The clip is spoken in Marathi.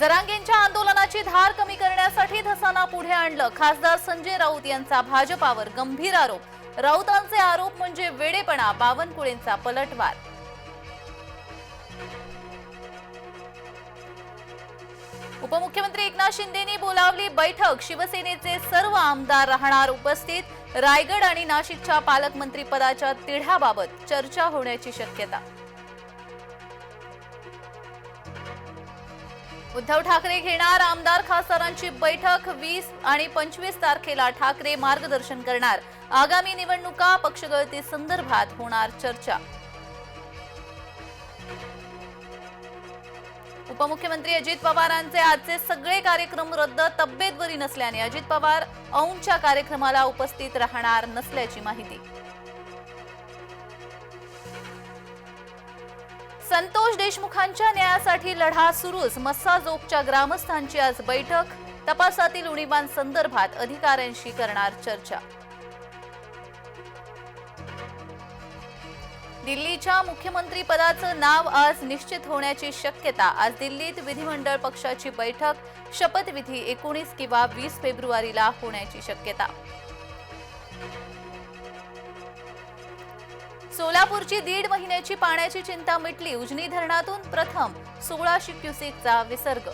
जरांगेंच्या आंदोलनाची धार कमी करण्यासाठी धसाना पुढे आणलं. खासदार संजय राऊत यांचा भाजपावर गंभीर आरोप. राऊतांचे आरोप म्हणजे वेडेपणा बावनकुळेंचा पलटवार. उपमुख्यमंत्री एकनाथ शिंदेनी बोलावली बैठक. शिवसेनेचे सर्व आमदार राहणार उपस्थित. रायगड आणि नाशिकच्या पालकमंत्री पदाच्या तिढ्याबाबत चर्चा होण्याची शक्यता. उद्धव ठाकरे घेणार आमदार खासदारांची बैठक वीस आणि पंचवीस तारखेला ठाकरे मार्गदर्शन करणार. आगामी निवडणुका पक्षगळती संदर्भात होणार चर्चा. उपमुख्यमंत्री अजित पवारांचे आजचे सगळे कार्यक्रम रद्द तब्येत बरी नसल्याने अजित पवार औंच्या कार्यक्रमाला उपस्थित राहणार नसल्याची माहिती. संतोष देशमुखांच्या न्यायासाठी लढा सुरूच. मस्साजोगच्या ग्रामस्थांची आज बैठक. तपासातील उणीवांसंदर्भात अधिकाऱ्यांशी करणार चर्चा. दिल्लीच्या मुख्यमंत्री पदाचं नाव आज निश्चित होण्याची शक्यता. आज दिल्लीत विधिमंडळ पक्षाची बैठक. शपथविधी एकोणीस किंवा वीस फेब्रुवारीला होण्याची शक्यता. सोलापूरची दीड महिन्याची पाण्याची चिंता मिटली. उजनी धरणातून प्रथम सोळाशे क्युसेकचा विसर्ग